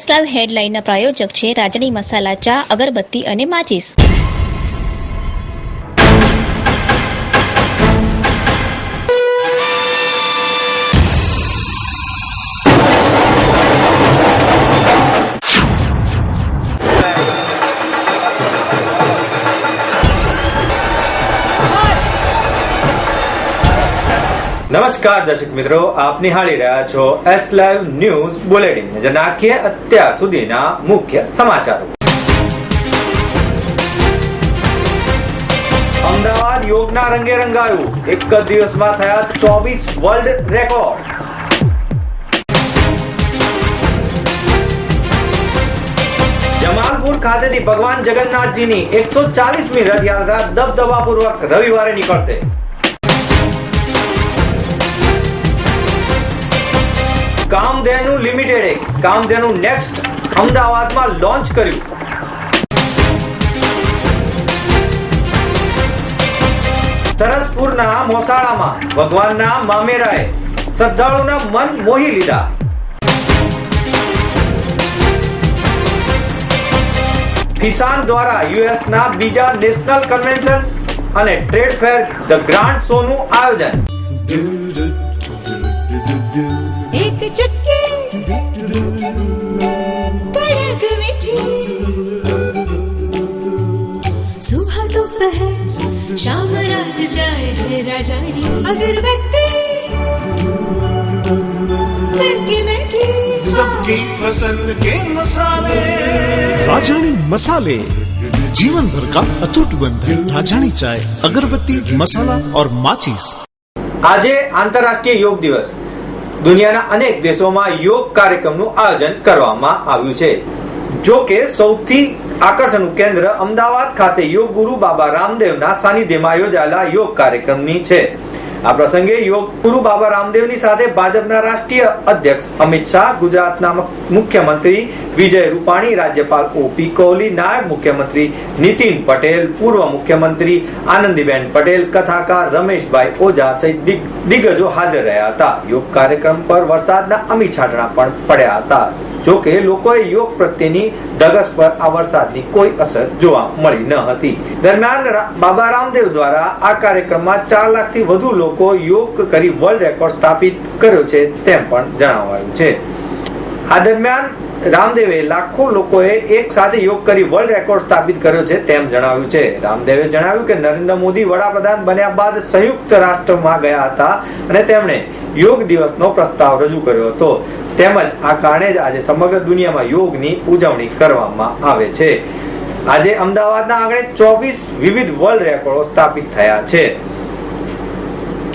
S club હેડલાઇનના પ્રાયોજક છે. રાજની મસાલા ચા અગરબત્તી અને માચીસ. નમસ્કાર દર્શક મિત્રો, આપ નિહાળી રહ્યા છો એસ લાઈવ ન્યૂઝ બુલેટિન નજર નાખીએ અત્યાર સુધીના મુખ્ય સમાચારો. અમદાવાદ યોગના રંગે રંગાયું. એક જ દિવસમાં થયા ચોવીસ વર્લ્ડ રેકોર્ડ જમાલપુર ખાતેથી ભગવાન જગન્નાથજીની એકસો ચાલીસમી રથયાત્રા દબદબાપૂર્વક રવિવારે નીકળશે. કામધેનુ લિમિટેડે કામધેનુ નેક્સ્ટ અમદાવાદમાં લોન્ચ કર્યું. સરસપુરના મોસાળામાં ભગવાનના મામેરાએ શ્રદ્ધાળુના મન મોહી લીધા. કિસાન દ્વારા યુએસના બીજા નેશનલ કન્વેન્શન અને ટ્રેડ ફેર ધ ગ્રાન્ડ શોનું આયોજન. एक चुटकी कड़क मीठी सुबह दोपहर शाम रात जाए है राजानी अगरबत्ती महकी महकी सबकी पसंद के मसाले राजानी मसाले जीवन भर का अटूट बंधन राजानी चाय अगरबत्ती मसाला और माचिस આજે આંતરરાષ્ટ્રીય યોગ દિવસ દુનિયાના અનેક દેશોમાં યોગ કાર્યક્રમનું આયોજન કરવામાં આવ્યું છે. જો કે સૌથી આકર્ષણનું કેન્દ્ર અમદાવાદ ખાતે યોગ ગુરુ બાબા રામદેવના સાનિધ્યમાં યોજાયેલા યોગ કાર્યક્રમની છે. આ પ્રસંગે યોગ ગુરુ બાબા રામદેવની સાથે ભાજપના રાષ્ટ્રીય અધ્યક્ષ અમિત શાહ, ગુજરાતના મુખ્યમંત્રી વિજય રૂપાણી, રાજ્યપાલ ઓપી કોહલી, નાયબ મુખ્યમંત્રી નીતિન પટેલ, પૂર્વ મુખ્યમંત્રી આનંદીબેન પટેલ, કથાકાર રમેશભાઈ ઓઝા સહિત દિગ્ગજો હાજર રહ્યા હતા. યોગ કાર્યક્રમ પર વરસાદના અમી છાંટણા પણ પડ્યા હતા. જો કે લોકોએ યોગ પ્રત્યેની ધગસ પર આ વરસાદની કોઈ અસર જોવા મળી ન હતી. દરમિયાન બાબા રામદેવ દ્વારા આ કાર્યક્રમમાં ચાર લાખથી વધુ લોકો યોગ કરી વર્લ્ડ રેકોર્ડ સ્થાપિત કર્યો છે તેમ પણ જણાવાયું છે. આ દરમિયાન રામદેવે લાખો લોકોએ એક સાથે યોગ કરી વર્લ્ડ રેકોર્ડ સ્થાપિત કર્યો છે તેમ જણાવ્યું છે. રામદેવે જણાવ્યું કે નરેન્દ્ર મોદી વડાપ્રધાન બન્યા બાદ સંયુક્ત રાષ્ટ્રમાં ગયા હતા અને તેમણે યોગ દિવસનો પ્રસ્તાવ રજૂ કર્યો હતો. તેમજ આ કારણે જ આજે સમગ્ર દુનિયામાં યોગની ઉજવણી કરવામાં આવે છે. આજે અમદાવાદના આંગણે ચોવીસ વિવિધ વર્લ્ડ રેકોર્ડો સ્થાપિત થયા છે.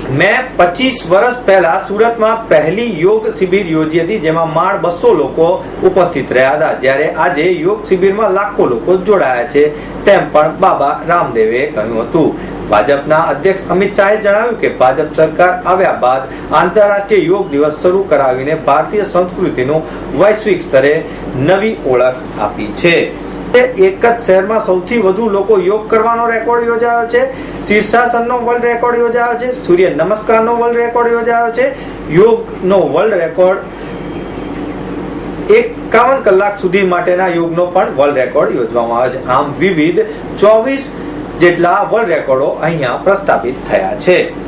મેં પચીસ વર્ષ પહેલા સુરતમાં પહેલી યોગ શિબિર યોજી હતી, જેમાં માળ બસો લોકો ઉપસ્થિત રહ્યા હતા. જ્યારે આજે યોગ શિબિરમાં લાખો લોકો જોડાયા છે, તેમ પણ બાબા રામદેવે કહ્યું હતું. ભાજપના અધ્યક્ષ અમિત શાહે જણાવ્યું કે ભાજપ સરકાર આવ્યા બાદ આંતરરાષ્ટ્રીય યોગ દિવસ શરૂ કરાવીને ભારતીય સંસ્કૃતિનું વૈશ્વિક સ્તરે નવી ઓળખ આપી છે. એક જ શહેરમાં સૌથી વધુ લોકો યોગ કરવાનો રેકોર્ડ યોજાયો છે. શીર્ષાસનનો વર્લ્ડ રેકોર્ડ યોજાયો છે. સૂર્ય નમસ્કારનો વર્લ્ડ રેકોર્ડ યોજાયો છે. યોગનો વર્લ્ડ રેકોર્ડ એકાવન કલાક સુધી માટેના યોગનો પણ વર્લ્ડ રેકોર્ડ યોજવામાં આવે છે. આમ વિવિધ ચોવીસ જેટલા વર્લ્ડ રેકોર્ડો અહીંયા પ્રસ્થાપિત થયા છે.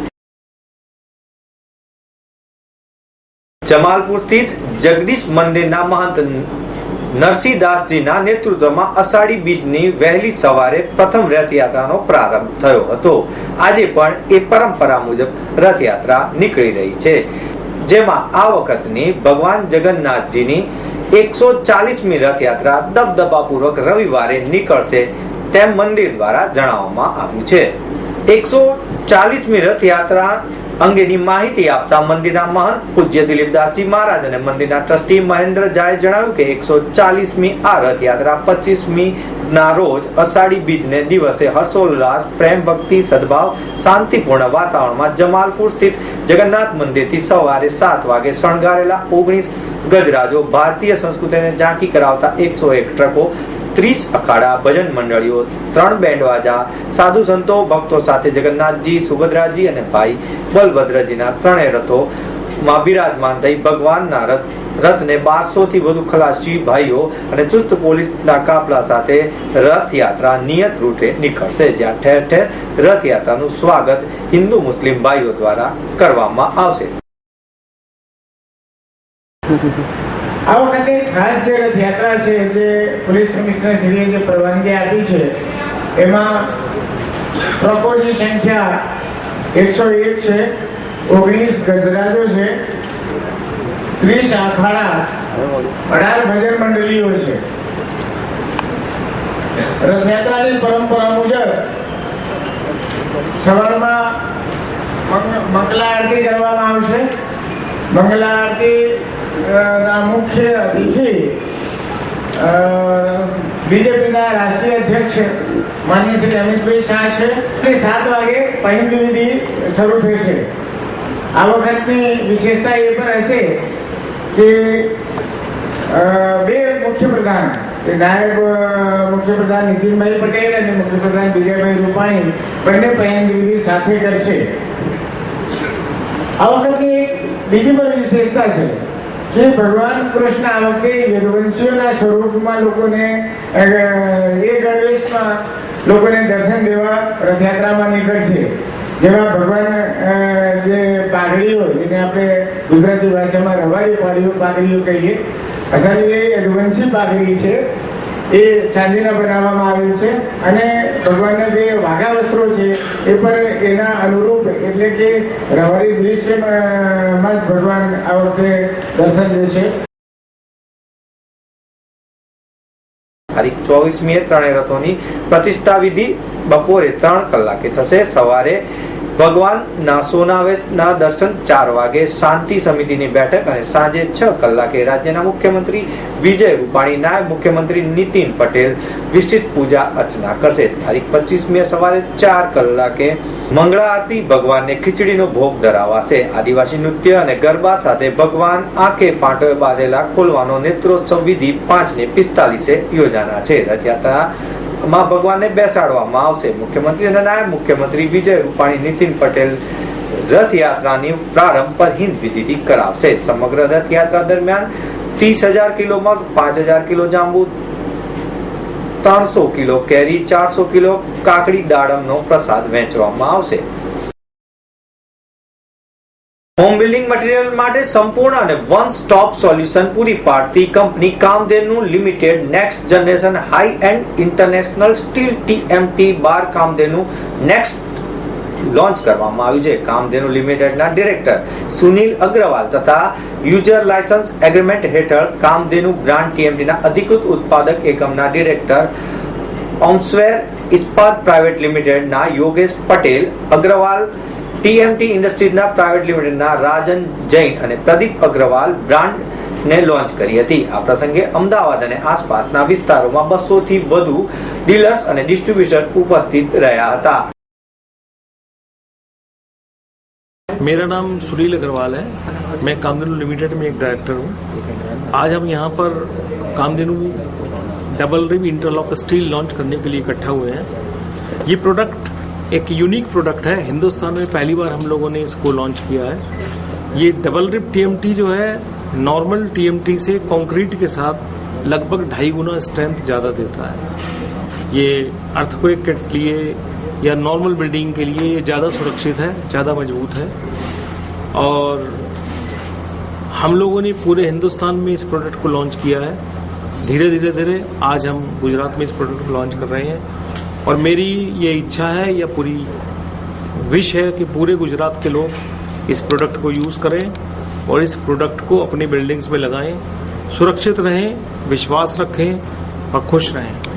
જમાલપુર સ્થિત જગદીશ મંદિરના મહંત નરસિંહદાસજીના નેતૃત્વમાં અષાઢી બીજની વહેલી સવારે પ્રથમ રથયાત્રાનો પ્રારંભ થયો હતો. આજે પણ એ પરંપરા મુજબ રથયાત્રા નીકળી રહી છે. જેમાં આ વખતની ભગવાન જગન્નાથજીની એકસો ચાલીસમી રથયાત્રા દબદબાપૂર્વક રવિવારે નીકળશે તેમ મંદિર દ્વારા જણાવવામાં આવ્યું છે. એકસો ચાલીસમી રથયાત્રા અંગેની માહિતી આપતા મંદિરના મહંત પૂજ્ય દિલીપદાસજી મહારાજ અને મંદિરના ટ્રસ્ટી મહેન્દ્ર ઝાએ જણાવ્યું કે એકસો ચાલીસમી આ રથયાત્રા પચીસમી ના રોજ અષાઢી બીજને દિવસે હર્ષોલ્લાસ પ્રેમ ભક્તિ સદભાવ, શાંતિપૂર્ણ વાતાવરણમાં જમાલપુર સ્થિત જગન્નાથ મંદિરથી સવારે સાત વાગે શણગારેલા ઓગણીસ ગજરાજો ભારતીય સંસ્કૃતિને ઝાંખી કરાવતા એકસો એક ટ્રકો ત્રીસ અખાડા ભજન મંડળીઓ, ત્રણ બેન્ડ વાજા, સાધુ સંતો, ભક્તો સાથે જગન્નાથજી, સુભદ્રાજી અને ભાઈ બલભદ્રજીના ત્રણેય રથો માં બિરાજમાન થઈ ભગવાનના રથ, રથને બારસો થી વધુ ખલાસી ભાઈઓ અને ચુસ્ત પોલીસના કાફલા સાથે રથયાત્રા નિયત રૂટે નીકળશે, જ્યાં ઠેર ઠેર રથયાત્રાનું સ્વાગત હિન્દુ મુસ્લિમ ભાઈઓ દ્વારા કરવામાં આવશે. આ વખતે ખાસ જે રથયાત્રા છે, જે પોલીસ કમિશનર શ્રીએ જે પરવાનગી આપી છે, એમાં પ્રપોઝની સંખ્યા એકસો એક છે, ઓગણીસ ગજરાજો છે, ત્રીસ આખાડા અઢાર ભજન મંડળીઓ છે. રથયાત્રાની પરંપરા મુજબ સવારમાં મંગ- મંગલા આરતી કરવામાં આવશે. મંગલા આરતી ના મુખ્ય અતિથિ બીજેપીના રાષ્ટ્રીય અધ્યક્ષ માનનીય શ્રી અમિતભાઈ શાહ છે. અને સાત વાગે પહિંદ વિધિ શરૂ થશે. આ વખતની વિશેષતા એ પણ હશે કે બે મુખ્યપ્રધાન નાયબ મુખ્યપ્રધાન નીતિનભાઈ પટેલ અને મુખ્યપ્રધાન વિજયભાઈ રૂપાણી બંને વિધિ સાથે કરશે. આ વખતની બીજી પણ વિશેષતા છે. કે ભગવાન કૃષ્ણ આ વખતે યદુવંશીઓના સ્વરૂપમાં લોકોને એ ગણવેશમાં લોકોને દર્શન દેવા રથયાત્રામાં નીકળશે. જેમાં ભગવાન જે પાઘડીઓ, જેને આપણે ગુજરાતી ભાષામાં રવાડી પાડીઓ પાઘડીઓ કહીએ અસલી એ યદુવંશી પાઘડી છે. એ ચાંદીના બનાવવામાં આવેલ છે. અને ભગવાનના જે વાઘા વસ્ત્રો છે, એ પણ એના અનુરૂપ, એટલે કે રવારી દૃશ્યમાં જ ભગવાન આ વખતે દર્શન દેશે તારીખ ચોવીસમીએ ત્રણેય રથોની પ્રતિષ્ઠા વિધિ બપોરે ત્રણ કલાકે થશે. સવારે ભગવાનના સોનાવેશના દર્શન ચાર વાગે શાંતિ સમિતિની બેઠક અને સાંજે છ કલાકે રાજ્યના મુખ્યમંત્રી વિજય રૂપાણી નાયબ મુખ્યમંત્રી નીતિન પટેલ વિશિષ્ટ પૂજા અર્ચના કરશે. તારીખ પચીસ મે સવારે ચાર કલાકે મંગળા આરતી ભગવાનને ખીચડીનો ભોગ ધરાવાશે. આદિવાસી નૃત્ય અને ગરબા સાથે ભગવાન આંખે પાંટોએ બાંધેલા ખોલવાનો નેત્રોત્સવ વિધિ પાંચ ને પિસ્તાલીસે યોજાના છે. રથયાત્રા માં ભગવાનને બેસાડવામાં આવશે. મુખ્યમંત્રી અને નાયબ મુખ્યમંત્રી વિજય રૂપાણી, નીતિન પટેલ રથયાત્રાની પ્રારંભ પર હિન્દ વિધિથી કરાવશે. સમગ્ર રથયાત્રા દરમિયાન ત્રીસ હજાર કિલો મગ, પાંચ હજાર કિલો જાંબુ, ત્રણસો કિલો કેરી, ચારસો કિલો કાકડી દાડમનો પ્રસાદ વહેંચવામાં આવશે. હોમ બિલ્ડિંગ મટીરીયલ માટે સંપૂર્ણ અને વન સ્ટોપ સોલ્યુશન પૂરી પાડતી company Kamdhenu limited next generation high end international steel TMT bar Kamdhenu next launch કરવામાં આવ્યું છે. કામધેનુ લિમિટેડના ડિરેક્ટર સુનિલ અગ્રવાલ તથા યુઝર લાયસન્સ એગ્રીમેન્ટ હેઠળ કામધેનુ બ્રાન્ડ ટીએમટીના અધિકૃત ઉત્પાદક એકમના ડિરેક્ટર ઓમ્સવેર ઇસ્પાત પ્રાઇવેટ લિમિટેડના યોગેશ પટેલ અગ્રવાલ ટીએમટી ઇન્ડસ્ટ્રીઝના પ્રાઇવેટ લિમિટેડના રાજન જૈન અને પ્રદીપ અગ્રવાલ બ્રાન્ડને લોન્ચ કરી હતી આ પ્રસંગે અમદાવાદ અને આસપાસના વિસ્તારોમાં બસો થી વધુ ડીલર્સ અને ડિસ્ટ્રીબ્યુટર ઉપસ્થિત રહ્યા હતા मेरा नाम सुनील अग्रवाल है मैं कामधेनु लिमिटेड में एक डायरेक्टर हूँ आज हम यहाँ पर Kamdhenu double rib interlock steel launch करने के लिए इकट्ठा हुए हैं ये प्रोडक्ट एक यूनिक प्रोडक्ट है। हिंदुस्तान में पहली बार हम लोगों ने इसको लॉन्च किया है। ये डबल रिप टीएमटी जो है नॉर्मल टीएमटी से कंक्रीट के साथ लगभग ढाई गुना स्ट्रेंथ ज़्यादा देता है। ये अर्थक्वेक के लिए या नॉर्मल बिल्डिंग के लिए ये ज़्यादा सुरक्षित है, ज़्यादा मज़बूत है। और हम लोगों ने पूरे हिंदुस्तान में इस प्रोडक्ट को लॉन्च किया है। धीरे धीरे धीरे आज हम गुजरात में इस प्रोडक्ट को लॉन्च कर रहे हैं। और मेरी ये इच्छा है या पूरी विश है कि पूरे गुजरात के लोग इस प्रोडक्ट को यूज़ करें और इस प्रोडक्ट को अपनी बिल्डिंग्स में लगाएं सुरक्षित रहें विश्वास रखें और खुश रहें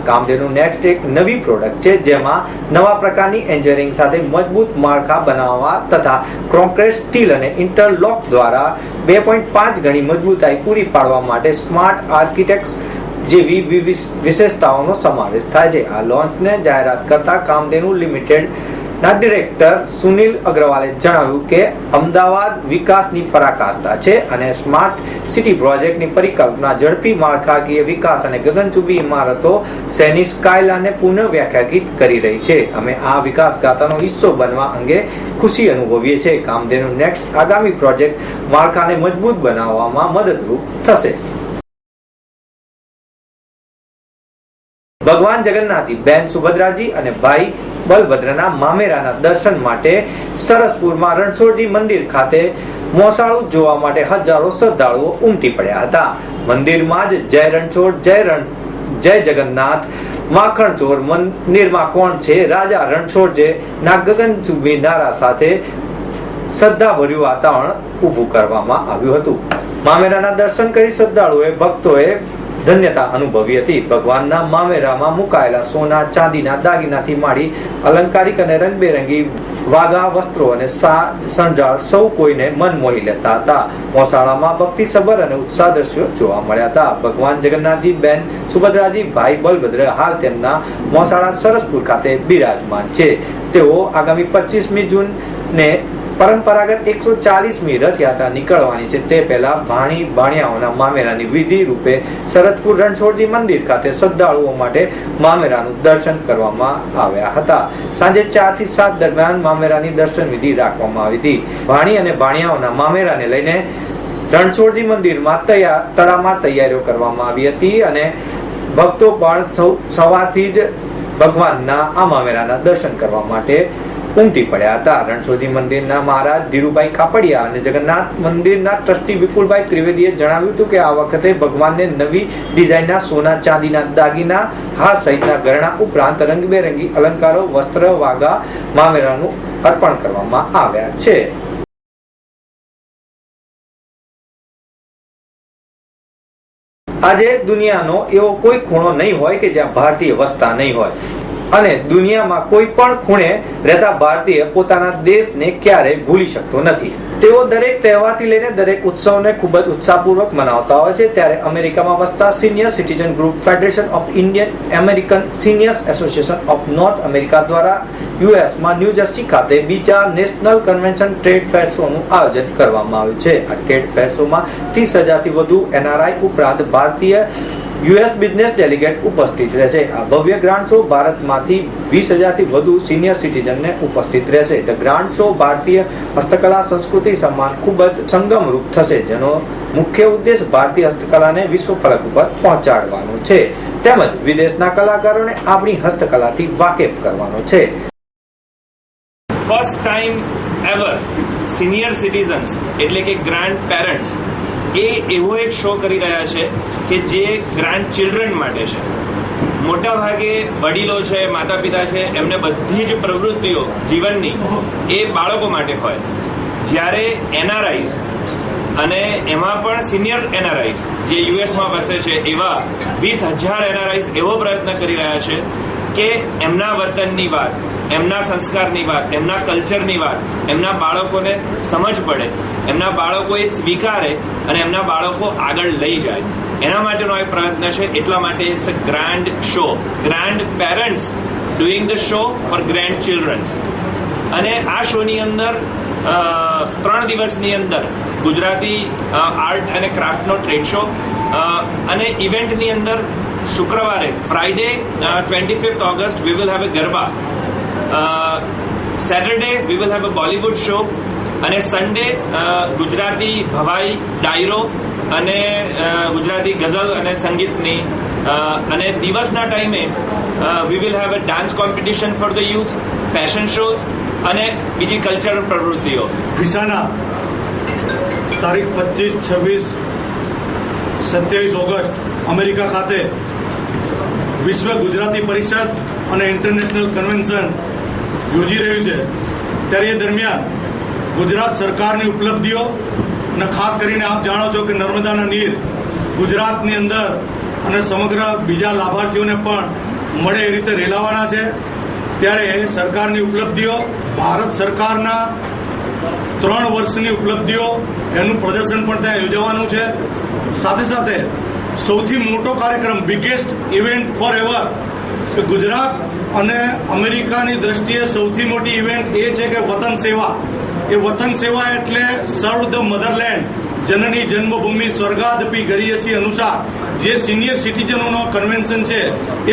કામધેનુ નેક્સ્ટ એક નવી પ્રોડક્ટ છે જેમાં નવા પ્રકારની એન્જિનિયરિંગ સાથે મજબૂત માળખા બનાવવા તથા કોન્ક્રીટ સ્ટીલ અને ઇન્ટરલોક દ્વારા બે પોઈન્ટ પાંચ ગણી મજબૂતાઈ પૂરી પાડવા માટે સ્માર્ટ આર્કિટેક્ટ્સ જેવી વિશેષતાઓનો સમાવેશ થાય છે. આ લોન્ચને જાહેરાત કરતા કામધેનુ લિમિટેડ ના ડિરેક્ટર સુનિલ અગ્રવાલે જણાવ્યું કે અમદાવાદ વિકાસની પરાકાષ્ઠા છે અને સ્માર્ટ સિટી પ્રોજેક્ટની પરિકલ્પના ઝડપી માળખાકીય વિકાસ અને ગગનચુંબી ઇમારતો શહેરની સ્કાયલાને પુનઃ વ્યાખ્યાયિત કરી રહી છે. અમે આ વિકાસ ગાથાનો હિસ્સો બનવા અંગે ખુશી અનુભવીએ છીએ. કામધેનુ નેક્સ્ટ આગામી પ્રોજેક્ટ માળખાને મજબૂત બનાવવામાં મદદરૂપ થશે. ભગવાન જગન્નાથજી, બેન સુભદ્રાજી અને ભાઈ બલભદ્રના મામેરાના દર્શન માટે સરસપુરમાં રણછોડજી મંદિર ખાતે મોસાળું જોવા માટે હજારો શ્રદ્ધાળુઓ ઉમટી પડ્યા હતા. મંદિરમાં જ જય રણછોડ, જય રણ, જય જગન્નાથ માખણ ચોર મંદિરમાં કોણ છે? રાજા રણછોડ જે ના ગગનચુંબી નારા સાથે શ્રદ્ધાભર્યું વાતાવરણ ઊભું કરવામાં આવ્યું હતું. મામેરાના દર્શન કરી શ્રદ્ધાળુઓએ, ભક્તોએ ધન્યતા અનુભવી હતી. ભગવાનના મામેરામાં મુકાયેલા સોના, ચાંદીના દાગીનાથી માંડી અલંકારિક અને રંગબેરંગી વાઘા, વસ્ત્રો અને શણગાર સૌ કોઈને મન મોહી લેતા હતા. મોસાળામાં ભક્તિ સબર અને ઉત્સાહ દ્રશ્યો જોવા મળ્યા હતા. ભગવાન જગન્નાથજી બેન સુભદ્રાજી ભાઈ બલભદ્ર હાલ તેમના મોસાળા સરસપુર ખાતે બિરાજમાન છે. તેઓ આગામી પચીસમી જૂન ને પરંપરાગત એકસો ચાલીસમી રથયાત્રા નીકળવાની છે. તે પહેલા ભાણી ભાણિયાઓના મામેરાની વિધિ રૂપે શરદપુર રણછોડજી મંદિર ખાતે શ્રદ્ધાળુઓ માટે મામેરાનું દર્શન કરવામાં આવ્યા હતા. સાંજે ચારથી સાત દરમિયાન મામેરાની દર્શન વિધિ રાખવામાં આવી હતી. ભાણી અને ભાણિયાઓના મામેરાને લઈને રણછોડજી મંદિરમાં તૈયાર તડામાર તૈયારીઓ કરવામાં આવી હતી અને ભક્તો પણ સવારથી જ ભગવાનના આ મામેરાના દર્શન કરવા માટે ઉમટી પડ્યા હતા. રણછોડજી મંદિરના મહારાજ ધીરુભાઈ કાપડિયા અને જગન્નાથ મંદિરના ટ્રસ્ટી વિપુલભાઈ ત્રિવેદીએ જણાવ્યું હતું કે આ વખતે ભગવાનને નવી ડિઝાઇનના સોના ચાંદીના દાગીના, હાર સહિતના ગરણા ઉપરાંત રંગબેરંગી અલંકારો, વસ્ત્ર, વાઘા, મામેરાનું અર્પણ કરવામાં આવ્યા છે. આજે દુનિયાનો એવો કોઈ ખૂણો નહીં હોય કે જ્યાં ભારતીય વસતા નહીં હોય. અને દુનિયામાં કોઈ પણ ખૂણે રહેતા ભારતીય પોતાના દેશને ક્યારેય ભૂલી શકતો નથી. તેઓ દરેક તહેવારથી લઈને દરેક ઉત્સવને ખૂબ જ ઉત્સાહપૂર્વક મનાવતા હોય છે. ત્યારે અમેરિકામાં વસતા senior citizen group federation of Indian American seniors association of North America દ્વારા યુએસમાં ન્યૂ જર્સી ખાતે બીજા નેશનલ કન્વેન્શન ટ્રેડ ફેર શોનું આયોજન કરવામાં આવ્યું છે. આ ટ્રેડ ફેર શોમાં ત્રીસ હજારથી વધુ એનઆરઆઈ ઉપરાંત ભારતીય યુએસ બિઝનેસ ડેલિગેટ ઉપસ્થિત રહેશે. આ ભવ્ય ગ્રાન્ડ શો ભારતમાંથી વીસ હજારથી વધુ સિનિયર સિટીઝનને ઉપસ્થિત રહેશે. ધ ગ્રાન્ડ શો ભારતીય હસ્તકલા સંસ્કૃતિ સમાન ખૂબ જ સંગમરૂપ થશે, જેનો મુખ્ય ઉદ્દેશ ભારતીય હસ્તકલાને વિશ્વ ફલક ઉપર પહોંચાડવાનો છે. તેમજ વિદેશના કલાકારોને આપણી હસ્તકલાથી વાકેફ કરવાનો છે. First time ever senior citizens એટલે કે ગ્રાન્ડ પેરેન્ટ્સ એ એવો એક શો કરી રહ્યા છે કે જે ગ્રાન્ડ ચિલ્ડ્રન માટે છે. મોટા ભાગે વડીલો છે માતા પિતા છે, એમને બધી જ પ્રવૃત્તિઓ જીવનની એ બાળકો માટે હોય. જ્યારે એનઆરઆઈઝ અને એમાં પણ સિનિયર એનઆરઆઈઝ જે યુએસમાં વસે છે એવા વીસ હજાર એનઆરઆઈઝ એવો પ્રયત્ન કરી રહ્યા છે કે એમના વતનની વાત, એમના સંસ્કારની વાત, એમના કલ્ચરની વાત, એમના બાળકોને સમજ પડે. એમના બાળકો એ સ્વીકારે અને એમના બાળકો આગળ લઈ જાય. એના માટેનો એક પ્રયત્ન છે. એટલા માટે it's a grand show grandparents doing the show for grandchildrens અને આ શોની અંદર ત્રણ દિવસની અંદર ગુજરાતી આર્ટ અને ક્રાફ્ટનો ટ્રેડ શો અને ઇવેન્ટની અંદર શુક્રવારે Friday twenty fifth August we will have a garba Saturday we will have a Bollywood show અને સન્ડે ગુજરાતી ભવાઈ ડાયરો અને ગુજરાતી ગઝલ અને સંગીતની અને દિવસના ટાઈમે we will have a dance competition for the youth fashion shows અને બીજી કલ્ચરલ પ્રવૃત્તિઓ. વિસાના તારીખ પચીસ, છવ્વીસ, સત્યાવીસ ઓગસ્ટ, અમેરિકા ખાતે વિશ્વ ગુજરાતી પરિષદ અને ઇન્ટરનેશનલ કન્વેન્શન યોજી રહ્યું છે. ત્યારે એ દરમિયાન ગુજરાત સરકારની ઉપલબ્ધિઓ અને ખાસ કરીને આપ જાણો છો કે નર્મદાના નીર ગુજરાતની અંદર અને સમગ્ર બીજા લાભાર્થીઓને પણ મળે એ રીતે રેલાવાના છે. ત્યારે સરકારની ઉપલબ્ધિઓ, ભારત સરકારના ત્રણ વર્ષની ઉપલબ્ધિઓ એનું પ્રદર્શન પણ ત્યાં યોજવાનું છે. સાથે સાથે સૌથી મોટો કાર્યક્રમ biggest event for ever Gujarat અને અમેરિકાની દ્રષ્ટિએ સૌથી મોટી ઇવેન્ટ એ છે કે વતન સેવા. એ વતન સેવા એટલે સર્વ ધ મધરલેન્ડ જનની જન્મભૂમિ સ્વર્ગાદપી ગરીયસી અનુસાર. જે સિનિયર સિટીઝનોનો કન્વેન્શન છે,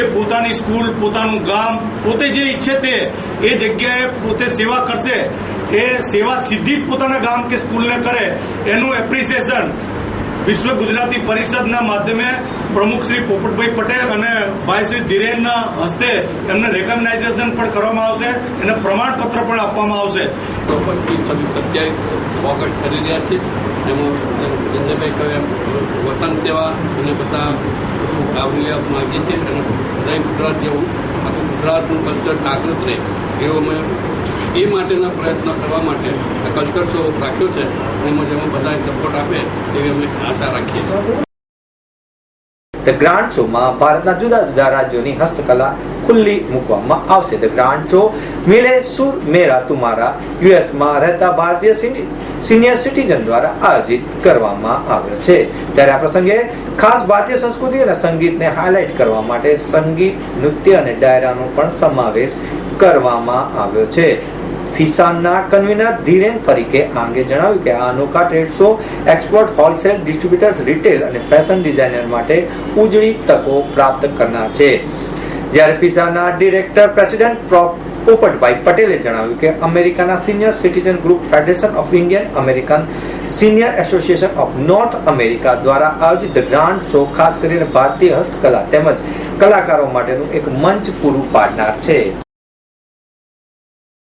એ પોતાની સ્કૂલ પોતાનું ગામ, પોતે જે ઈચ્છે તે, એ જગ્યાએ પોતે સેવા કરશે. એ સેવા સીધી જ પોતાના ગામ કે સ્કૂલને કરે, એનું એપ્રિસિએશન વિશ્વ ગુજરાતી પરિષદના માધ્યમે પ્રમુખ શ્રી પોપટભાઈ પટેલ અને ભાઈ શ્રી ધીરેનના હસ્તે એમને રેકગ્નાઇઝેશન પણ કરવામાં આવશે, એને પ્રમાણપત્ર પણ આપવામાં આવશે. સત્યાવીસ ઓગસ્ટ કરી રહ્યા છે. જેમાં સંજયભાઈ કહે વતન સેવા અને બધા આવરી લેવા માગીએ છીએ અને બધા ગુજરાત જેવું ગુજરાતનું કલ્ચર જાગૃત રહે, એવો અમે એ માટેના પ્રયત્નો કરવા માટે આ શો રાખ્યો છે એમાં જેમાં બધાએ સપોર્ટ આપે તેવી અમે આશા રાખીએ ધ ગ્રાન્ડ શોમાં ભારતના જુદા જુદા રાજ્યોની હસ્તકલા ખુલ્લી મૂકવામાં આવશે. ધ ગ્રાન્ડ શો મિલે સુર મેરા તુમારા યુએસમાં રહેતા ભારતીય સિની- સિનિયર સિટીઝન દ્વારા આયોજિત કરવામાં આવ્યો છે. ત્યારે આ પ્રસંગે ખાસ ભારતીય સંસ્કૃતિ અને સંગીતને હાઇલાઇટ કરવા માટે સંગીત, નૃત્ય અને ડાયરાનો પણ સમાવેશ કરવામાં આવ્યો છે. ફિસાનના કન્વીનર ધીરેન પરીકે આ અંગે જણાવ્યું કે આ અનોખા trade show export wholesale distributors retail અને ફેશન ડિઝાઇનર માટે ઉજળી તકો પ્રાપ્ત કરનાર છે. જ્યારે ફિસાના ડિરેક્ટર પ્રેસિડેન્ટ પ્રો પોપટભાઈ પટેલે જણાવ્યું કે અમેરિકાના senior citizen group federation of Indian American senior association of North America દ્વારા આયોજિત ધ ગ્રાન્ડ શો ખાસ કરીને ભારતીય હસ્તકલા તેમજ કલાકારો માટેનું એક મંચ પૂરું પાડનાર છે.